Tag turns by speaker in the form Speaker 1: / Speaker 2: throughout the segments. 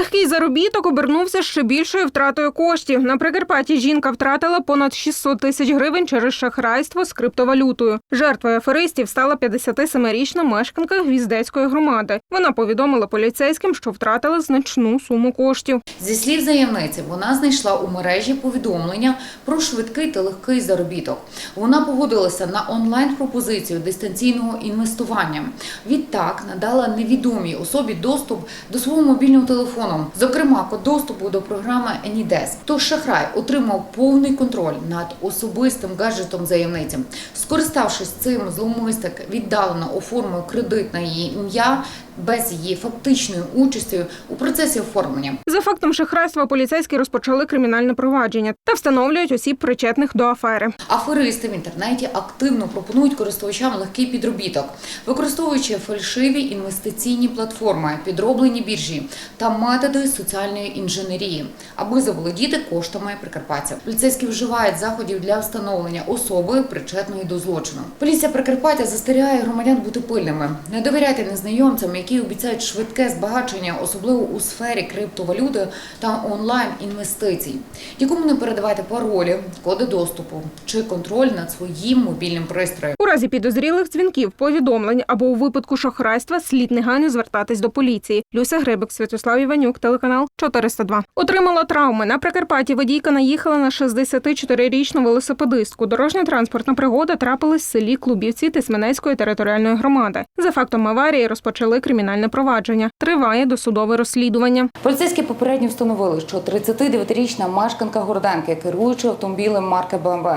Speaker 1: Легкий заробіток обернувся ще більшою втратою коштів. На Прикарпатті жінка втратила понад 600 тисяч гривень через шахрайство з криптовалютою. Жертвою аферистів стала 57-річна мешканка Гвіздецької громади. Вона повідомила поліцейським, що втратила значну суму коштів.
Speaker 2: Зі слів заявниці, вона знайшла у мережі повідомлення про швидкий та легкий заробіток. Вона погодилася на онлайн-пропозицію дистанційного інвестування. Відтак надала невідомій особі доступ до свого мобільного телефону, зокрема по доступу до програми Anydesk. Тож шахрай отримав повний контроль над особистим гаджетом заявниці. Скориставшись цим, зловмисник віддалено оформив кредит на її ім'я без її фактичної участі у процесі оформлення.
Speaker 1: За фактом шахрайства поліцейські розпочали кримінальне провадження та встановлюють осіб причетних до афери.
Speaker 2: Аферисти в інтернеті активно пропонують користувачам легкий підробіток, використовуючи фальшиві інвестиційні платформи, підроблені біржі та методи соціальної інженерії, аби заволодіти коштами прикарпатців. Поліцейські вживають заходів для встановлення особи, причетної до злочину. Поліція Прикарпаття застерігає громадян бути пильними. Не довіряйте незнайомцям, які обіцяють швидке збагачення, особливо у сфері криптовалюти та онлайн інвестицій. Нікому не передавайте паролі, коди доступу чи контроль над своїм мобільним пристроєм.
Speaker 1: У разі підозрілих дзвінків, повідомлень або у випадку шахрайства слід негайно звертатись до поліції. Люся Грибик, Святослав Іванюк, телеканал 402. Отримала травми. На Прикарпатті водійка наїхала на 64-річну велосипедистку. Дорожньо-транспортна пригода трапилась в селі Клубівці Тисменецької територіальної громади. За фактом аварії розпочали кримінальне провадження. Триває досудове розслідування.
Speaker 2: Поліцейські попередньо встановили, що 39-річна мешканка Городенки, керуючи автомобілем марки БМВ,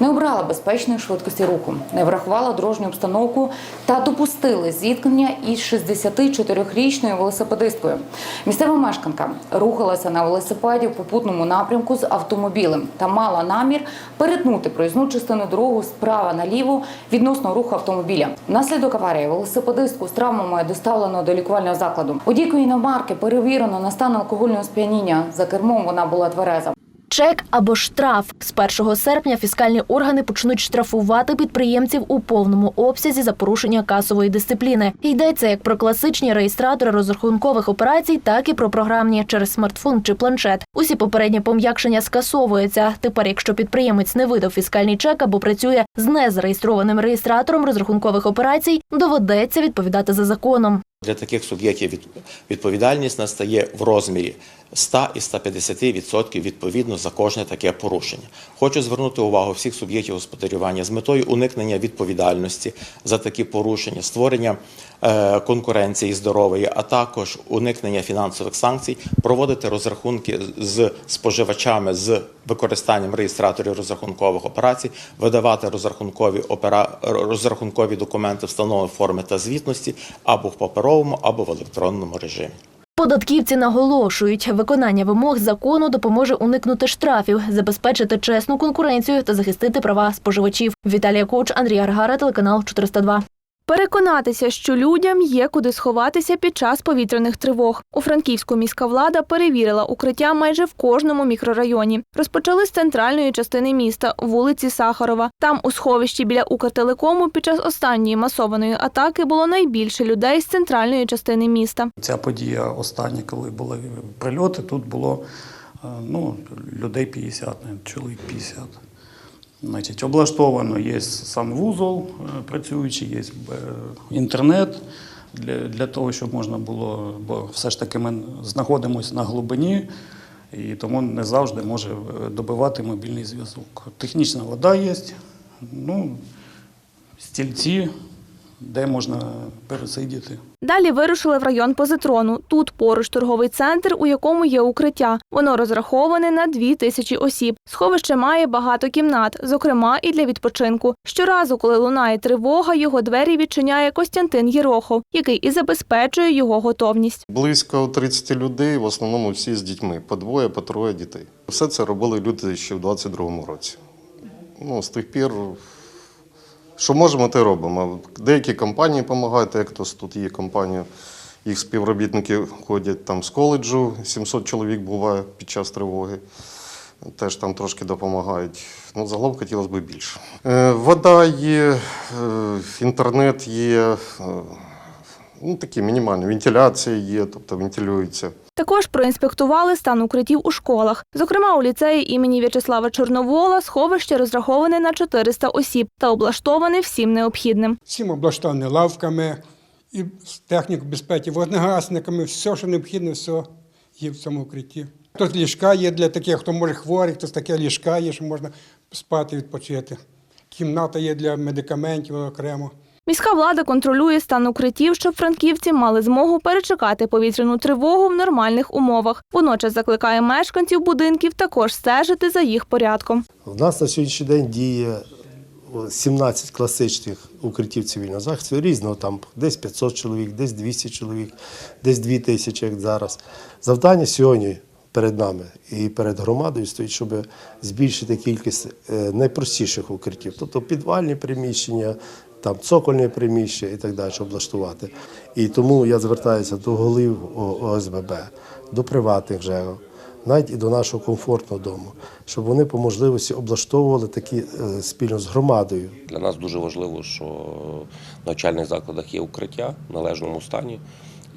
Speaker 2: не обрала безпечної швидкості руху, не врахувала дорожню обстановку та допустили зіткнення із 64-річною велосипедисткою. Місцева мешканка рухалася на велосипеді в попутному напрямку з автомобілем та мала намір перетнути проїзну частину дорогу справа наліво відносно руху автомобіля. Внаслідок аварії велосипедистку з травмами доставлено до лікувального закладу. Водійкою іномарки перевірено на стан алкогольного сп'яніння. За кермом вона була твереза.
Speaker 3: Чек або штраф з 1 серпня фіскальні органи почнуть штрафувати підприємців у повному обсязі за порушення касової дисципліни. Йдеться як про класичні реєстратори розрахункових операцій, так і про програмні через смартфон чи планшет. Усі попередні пом'якшення скасовуються. Тепер, якщо підприємець не видав фіскальний чек або працює з незареєстрованим реєстратором розрахункових операцій, доведеться відповідати за законом.
Speaker 4: Для таких суб'єктів від- відповідальність настає в розмірі 100 і 150% відповідно за кожне таке порушення. Хочу звернути увагу всіх суб'єктів господарювання з метою уникнення відповідальності за такі порушення, створення е, конкуренції здорової, а також уникнення фінансових санкцій, проводити розрахунки з споживачами з використанням реєстраторів розрахункових операцій, видавати розрахункові опера... розрахункові документи встановленої форми та звітності або в паперовому, або в електронному режимі.
Speaker 3: Податківці наголошують, виконання вимог закону допоможе уникнути штрафів, забезпечити чесну конкуренцію та захистити права споживачів. Віталія Коч, Андрій Аргара, телеканал 402.
Speaker 5: Переконатися, що людям є куди сховатися під час повітряних тривог. У Франківську міська влада перевірила укриття майже в кожному мікрорайоні. Розпочали з центральної частини міста, вулиці Сахарова. Там, у сховищі біля Укртелекому, під час останньої масованої атаки було найбільше людей з центральної частини міста.
Speaker 6: Ця подія остання, коли були прильоти, тут було е, ну, людей 50, навіть, чоловік 50. Значить, облаштовано є сам вузол е, працюючий, є е, інтернет для, для того, щоб можна було, бо все ж таки ми знаходимося на глибині, і тому не завжди може е, добивати мобільний зв'язок. Технічна вода є, ну, стільці, де можна пересидіти.
Speaker 5: Далі вирушили в район позитрону. Тут поруч торговий центр, у якому є укриття. Воно розраховане на дві тисячі осіб. Сховище має багато кімнат, зокрема і для відпочинку. Щоразу, коли лунає тривога, його двері відчиняє Костянтин Єрохов, який і забезпечує його готовність.
Speaker 7: Близько 30 людей, в основному всі з дітьми, по двоє, по троє дітей. Все це робили люди ще в 22-му році. Ну, з тих пір, що можемо, те робимо. Деякі компанії допомагають, як хтось тут є компанія, їх співробітники ходять там з коледжу, 700 чоловік буває під час тривоги. Теж там трошки допомагають. Ну, загалом хотілося б більше. Е, Вода є, е, інтернет є, е, Ну, такі мінімальні. Вентиляція є, тобто вентилюється.
Speaker 5: Також проінспектували стан укриттів у школах. Зокрема, у ліцеї імені В'ячеслава Чорновола сховище розраховане на 400 осіб та облаштоване всім необхідним.
Speaker 8: Всім облаштовані лавками і з технікою безпеки, вогнегасниками, все, що необхідне, все є в цьому укритті. Тут ліжка є для таких, хто може хворий, хтось таке ліжка є, що можна спати, відпочити. Кімната є для медикаментів окремо.
Speaker 5: Міська влада контролює стан укриттів, щоб франківці мали змогу перечекати повітряну тривогу в нормальних умовах. Водночас закликає мешканців будинків також стежити за їх порядком.
Speaker 9: У нас на сьогоднішній день діє о, 17 класичних укриттів цивільного захисту різного, там десь 500 чоловік, десь 200 чоловік, десь 2000, як зараз. Завдання сьогодні перед нами і перед громадою стоїть, щоб збільшити кількість е, найпростіших укриттів, тобто підвальні приміщення, там цокольне приміщення і так далі облаштувати. І тому я звертаюся до голів ОСББ, до приватних ЖЕО, навіть і до нашого комфортного дому, щоб вони по можливості облаштовували такі е, спільно з громадою.
Speaker 10: Для нас дуже важливо, що в навчальних закладах є укриття в належному стані,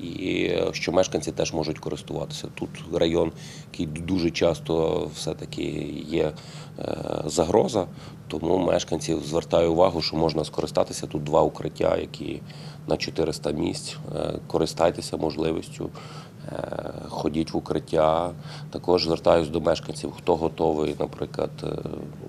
Speaker 10: і що мешканці теж можуть користуватися. Тут район, який дуже часто все-таки є е, загроза, тому мешканці звертаю увагу, що можна скористатися тут два укриття, які на 400 місць. Е, Користайтеся можливістю. Е, Ходіть в укриття. Також звертаюся до мешканців, хто готовий, наприклад, е,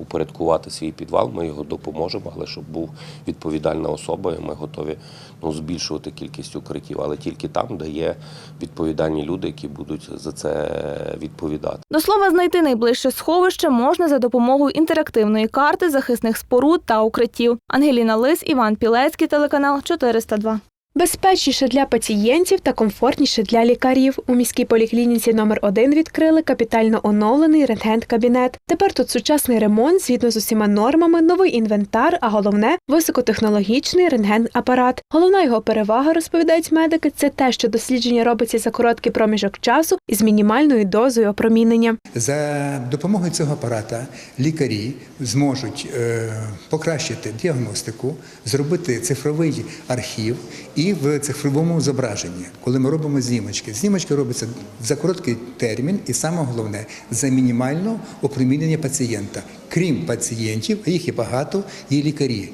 Speaker 10: упорядкувати свій підвал. Ми його допоможемо, але щоб був відповідальна особа, і ми готові ну, збільшувати кількість укриттів, але тільки там, де є відповідальні люди, які будуть за це відповідати.
Speaker 5: До слова, знайти найближче сховище можна за допомогою інтерактивної карти захисних споруд та укриттів. Ангеліна Лис, Іван Пілецький, телеканал 402.
Speaker 11: Безпечніше для пацієнтів та комфортніше для лікарів. У міській поліклініці номер 1 відкрили капітально оновлений рентген-кабінет. Тепер тут сучасний ремонт згідно з усіма нормами, новий інвентар, а головне високотехнологічний рентген-апарат. Головна його перевага, розповідають медики, це те, що дослідження робиться за короткий проміжок часу із мінімальною дозою опромінення.
Speaker 12: За допомогою цього апарата лікарі зможуть е, покращити діагностику, зробити цифровий архів і в цифровому зображенні, коли ми робимо знімочки. Знімочки робиться за короткий термін, і саме головне за мінімальне опромінення пацієнта. Крім пацієнтів, їх і багато, є лікарі.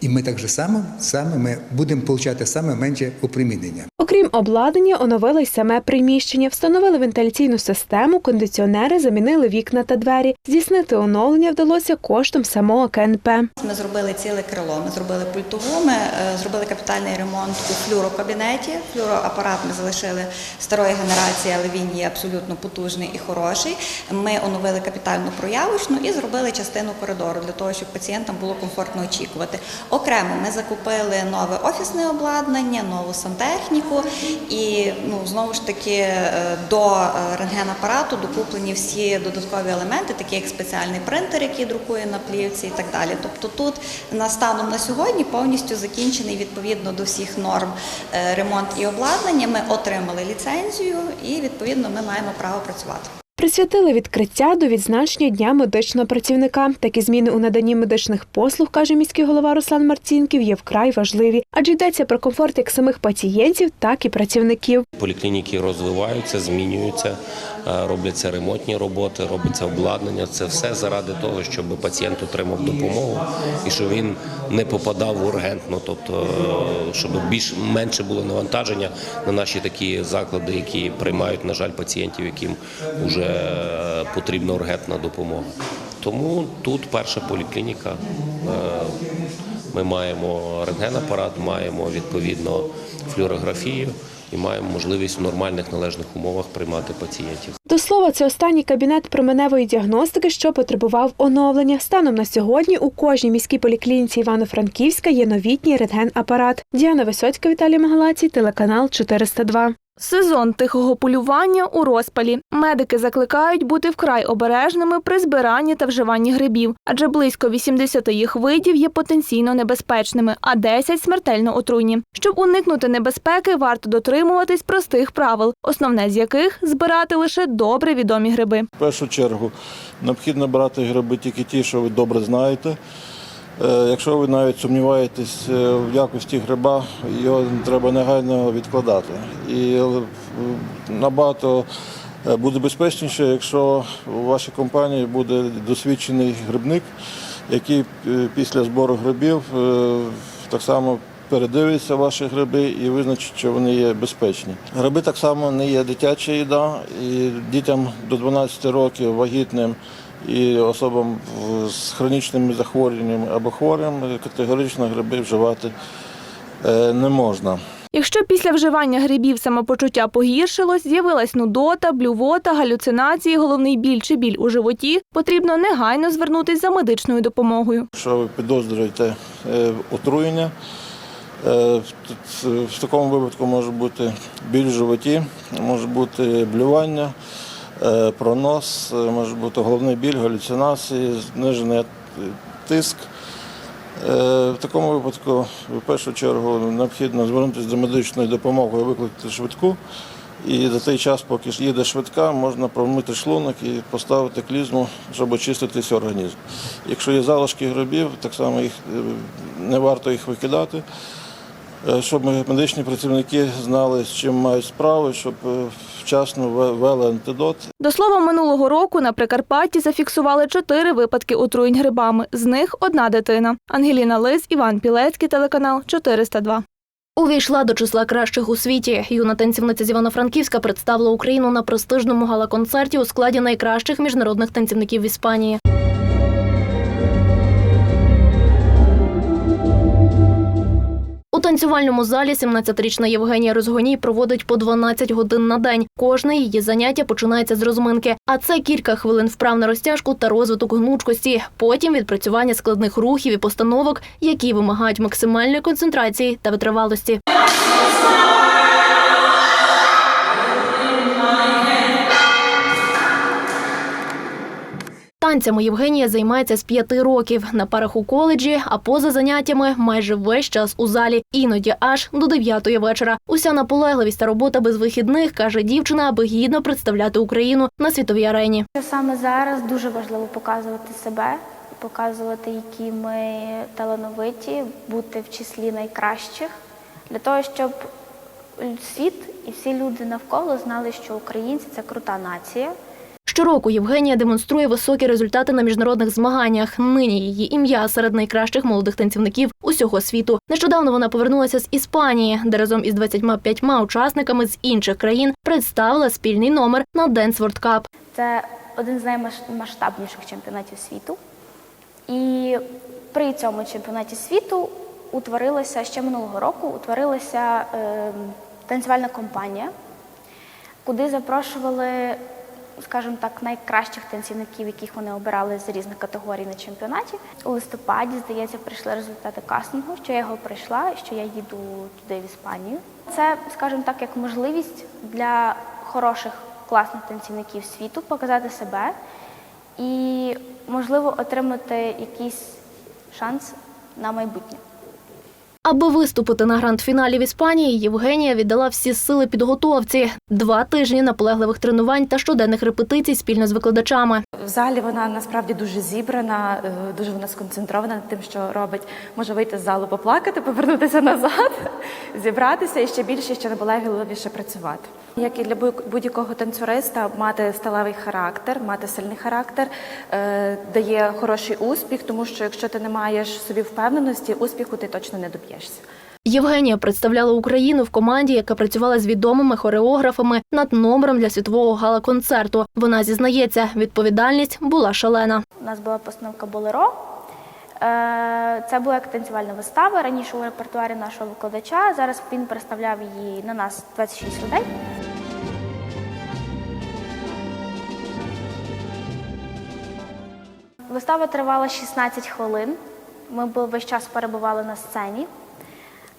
Speaker 12: І ми так же само, саме ми будемо отримати саме менше опромінення.
Speaker 11: Окрім обладнання, оновили й саме приміщення, встановили вентиляційну систему, кондиціонери, замінили вікна та двері. Здійснити оновлення вдалося коштом самого КНП.
Speaker 13: Ми зробили ціле крило, ми зробили пультову, ми е, зробили капітальний ремонт у флюрокабінеті. Флюроапарат ми залишили старої генерації, але він є абсолютно потужний і хороший. Ми оновили капітальну проявочну і зробили частину коридору для того, щоб пацієнтам було комфортно очікувати. Окремо ми закупили нове офісне обладнання, нову сантехніку і ну знову ж таки е, до е, рентгенапарату докуплені всі додаткові елементи, такі як спеціальний принтер, який друкує на плівці і так далі. Тобто тут на станом на сьогодні повністю закінчений відповідно до всіх норм е, ремонт і обладнання. Ми отримали ліцензію і відповідно ми маємо право працювати.
Speaker 11: Присвятили відкриття до відзначення Дня медичного працівника. Такі зміни у наданні медичних послуг, каже міський голова Руслан Марцінків, є вкрай важливі, адже йдеться про комфорт як самих пацієнтів, так і працівників.
Speaker 10: Поліклініки розвиваються, змінюються, робляться ремонтні роботи, робиться обладнання. Це все заради того, щоб пацієнт отримав допомогу і щоб він не попадав в ургентно, тобто е, щоб більш менше було навантаження на наші такі заклади, які приймають, на жаль, пацієнтів, яким вже потрібна ургентна допомога. Тому тут перша поліклініка. е, Ми маємо рентгенапарат, маємо відповідно флюорографію і маємо можливість в нормальних належних умовах приймати пацієнтів.
Speaker 11: До слова, це останній кабінет променевої діагностики, що потребував оновлення. Станом на сьогодні у кожній міській поліклініці Івано-Франківська є новітній рентген-апарат. Діана Висоцька, Віталій Магалацій, телеканал 402.
Speaker 5: Сезон тихого полювання у розпалі. Медики закликають бути вкрай обережними при збиранні та вживанні грибів, адже близько 80 їх видів є потенційно небезпечними, а 10 – смертельно отруйні. Щоб уникнути небезпеки, варто дотримуватись простих правил, основне з яких збирати лише добре відомі гриби.
Speaker 14: В першу чергу необхідно брати гриби тільки ті, що ви добре знаєте. Е, Якщо ви навіть сумніваєтесь е, в якості гриба, його треба негайно відкладати. І е, набагато буде безпечніше, якщо у вашій компанії буде досвідчений грибник, який після збору грибів так само передивиться ваші гриби і визначить, що вони є безпечні. Гриби так само не є дитяча їда, і дітям до 12 років вагітним і особам з хронічними захворюваннями або хворим категорично гриби вживати е, не можна.
Speaker 5: Якщо після вживання грибів самопочуття погіршилось, з'явилась нудота, блювота, галюцинації, головний біль чи біль у животі, потрібно негайно звернутись за медичною допомогою.
Speaker 14: Якщо ви підозрюєте е, отруєння, е, в- такому випадку може бути біль в животі, може бути блювання, пронос, е, може бути головний біль, галюцинації, знижений е, тиск. Е, В такому випадку, в першу чергу, необхідно звернутися до медичної допомоги, викликати швидку. І за той час, поки їде швидка, можна промити шлунок і поставити клізму, щоб очиститися організм. Якщо є залишки грибів, так само їх е, не варто їх викидати, е, щоб медичні працівники знали, з чим мають справу, щоб е, вчасно ве- ввели антидот
Speaker 5: До слова, минулого року на Прикарпатті зафіксували чотири випадки отруєнь грибами. З них одна дитина. Ангеліна Лис, Іван Пілецький, телеканал 402.
Speaker 3: Увійшла до числа кращих у світі. Юна танцівниця з Івано-Франківська представила Україну на престижному гала-концерті у складі найкращих міжнародних танцівників в Іспанії. Танцювальному залі 17-річна Євгенія Розгоній проводить по 12 годин на день. Кожне її заняття починається з розминки. А це кілька хвилин вправ на розтяжку та розвиток гнучкості. Потім відпрацювання складних рухів і постановок, які вимагають максимальної концентрації та витривалості. Танцями Євгенія займається з п'яти років на парах у коледжі, а поза заняттями майже весь час у залі, іноді аж до дев'ятої вечора. Уся наполегливість та робота без вихідних каже дівчина, аби гідно представляти Україну на світовій арені.
Speaker 15: Саме зараз дуже важливо показувати себе, показувати, які ми талановиті, бути в числі найкращих, для того, щоб світ і всі люди навколо знали, що українці це крута нація.
Speaker 3: Щороку Євгенія демонструє високі результати на міжнародних змаганнях. Нині її ім'я серед найкращих молодих танцівників усього світу. Нещодавно вона повернулася з Іспанії, де разом із 25 учасниками з інших країн представила спільний номер на Dance World Cup.
Speaker 15: Це один з наймасштабніших чемпіонатів світу. І при цьому чемпіонаті світу утворилася ще минулого року утворилася е, танцювальна компанія, куди запрошували, скажімо так, найкращих танцівників, яких вони обирали з різних категорій на чемпіонаті. У листопаді, здається, прийшли результати кастингу, що я його прийшла, що я їду туди в Іспанію. Це, скажімо так, як можливість для хороших класних танцівників світу показати себе і, можливо, отримати якийсь шанс на майбутнє.
Speaker 3: Аби виступити на гранд-фіналі в Іспанії, Євгенія віддала всі сили підготовці. Два тижні наполегливих тренувань та щоденних репетицій спільно з викладачами.
Speaker 16: В залі вона насправді дуже зібрана, е, дуже вона сконцентрована над тим, що робить. Може вийти з залу поплакати, повернутися назад, зібратися і ще більше, ще наполегливіше працювати. Як і для будь- будь-якого танцюриста, мати сталевий характер, мати сильний характер е, дає хороший успіх, тому що якщо ти не маєш в собі впевненості, успіху ти точно не доб'єшся.
Speaker 3: Євгенія представляла Україну в команді, яка працювала з відомими хореографами над номером для світового гала-концерту. Вона зізнається, відповідальність була шалена.
Speaker 15: У нас була постановка Болеро. Е, Це була як танцювальна вистава раніше у репертуарі нашого викладача. Зараз він представляв її на нас 26 людей. Вистава тривала 16 хвилин. Ми весь час перебували на сцені,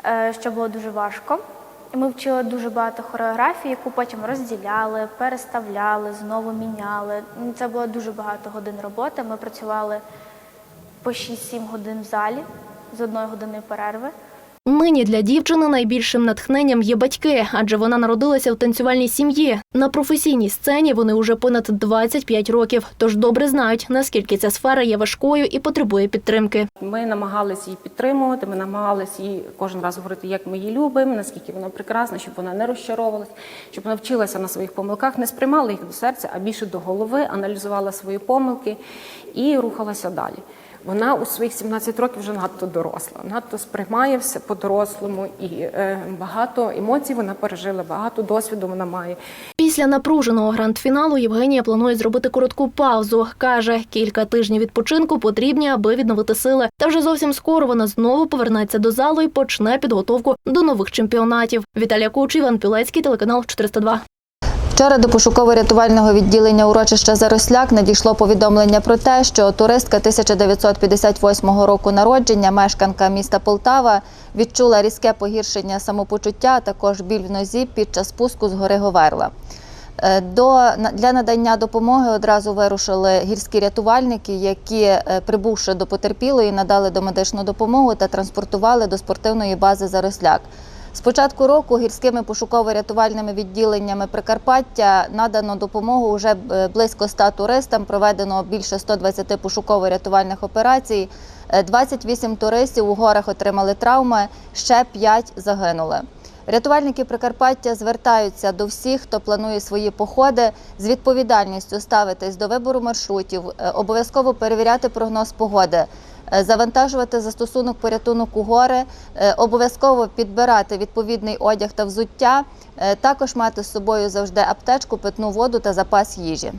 Speaker 15: е, що було дуже важко. Ми вчили дуже багато хореографії, яку потім розділяли, переставляли, знову міняли. Це було дуже багато годин роботи. Ми працювали по 6-7 годин в залі з одної години перерви.
Speaker 3: Нині для дівчини найбільшим натхненням є батьки, адже вона народилася в танцювальній сім'ї. На професійній сцені вони уже понад 25 років, тож добре знають, наскільки ця сфера є важкою і потребує підтримки.
Speaker 17: Ми намагалися її підтримувати, ми намагалися їй кожен раз говорити, як ми її любимо, наскільки вона прекрасна, щоб вона не розчаровувалась, щоб вона вчилася на своїх помилках, не сприймала їх до серця, а більше до голови, аналізувала свої помилки і рухалася далі. Вона у своїх 17 років вже надто доросла, надто сприймає все по-дорослому і е, багато емоцій вона пережила, багато досвіду вона має.
Speaker 3: Після напруженого гранд-фіналу Євгенія планує зробити коротку паузу. Каже, кілька тижнів відпочинку потрібні, аби відновити сили. Та вже зовсім скоро вона знову повернеться до залу і почне підготовку до нових чемпіонатів. Віталія Куч, Іван Пілецький, телеканал 402.
Speaker 18: Вчора до пошуково-рятувального відділення урочища Заросляк надійшло повідомлення про те, що туристка 1958 року народження, мешканка міста Полтава, відчула різке погіршення самопочуття, а також біль в нозі під час спуску з гори Говерла. Е, До, для надання допомоги одразу вирушили гірські рятувальники, які, е, прибувши до потерпілої, надали домедичну допомогу та транспортували до спортивної бази Заросляк. З початку року гірськими пошуково-рятувальними відділеннями Прикарпаття надано допомогу вже е, близько 100 туристам. Проведено більше 120 пошуково-рятувальних операцій. Е, 28 туристів у горах отримали травми, ще 5 загинули. Рятувальники Прикарпаття звертаються до всіх, хто планує свої походи, з відповідальністю ставитись до вибору маршрутів, е, обов'язково перевіряти прогноз погоди, е, завантажувати застосунок порятунок у гори, е, обов'язково підбирати відповідний одяг та взуття, е, також мати з собою завжди аптечку, питну воду та запас їжі.